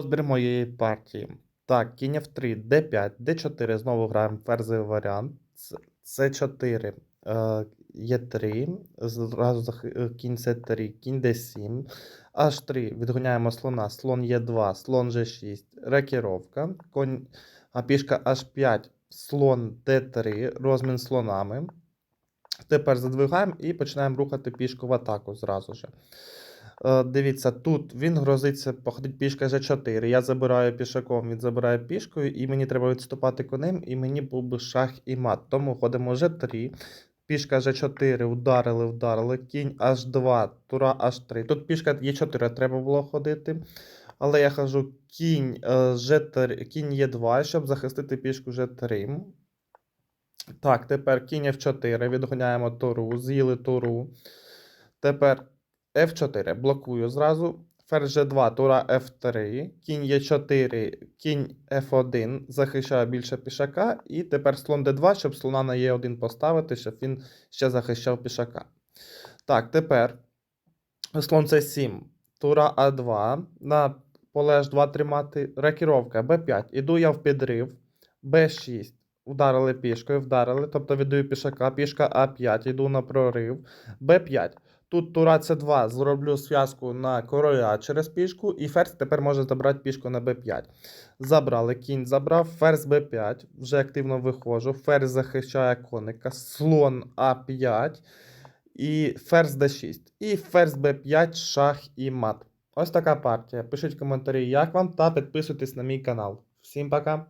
Розбір моєї партії. Так, кінь F3, D5, D4. Знову граємо ферзовий варіант. C4, е, Е3. Зразу е, кінь C3, кінь D7. H3. Відгоняємо слона. Слон Е2, слон G6. Рекіровка. Конь, а пішка H5, слон D3. Розмін слонами. Тепер задвигаємо і починаємо рухати пішку в атаку зразу же. Е, Дивіться, тут він грозиться походить пішка G4. Я забираю пішаком, він забирає пішкою, і мені треба відступати конем, і мені був би шах і мат. Тому ходимо G3. Пішка G4, ударили, вдарили, кінь H2, тура H3. Тут пішка Е4 треба було ходити. Але я хожу кінь е, G3, кінь Е2, щоб захистити пішку G3. Так, тепер кінь F4, відгоняємо туру, з'їли туру. Тепер F4 блокую зразу. Ферзь G2, тура F3, кінь Е4, кінь F1, захищаю більше пішака. І тепер слон D2, щоб слона на Е1 поставити, щоб він ще захищав пішака. Так, тепер слон C7, тура А2, на поле H2 тримати, рекіровка B5. Іду я в підрив, B6. Ударили пішкою, вдарили, тобто віддаю пішака, пішка А5, йду на прорив, Б5. Тут тура С2, зроблю зв'язку на короля через пішку, і ферзь тепер може забрати пішку на Б5. Забрали, кінь забрав, ферзь Б5, вже активно виходжу, ферзь захищає коника, слон А5 і ферзь Д6. І ферзь Б5, шах і мат. Ось така партія. Пишіть коментарі, як вам, та підписуйтесь на мій канал. Всім пока!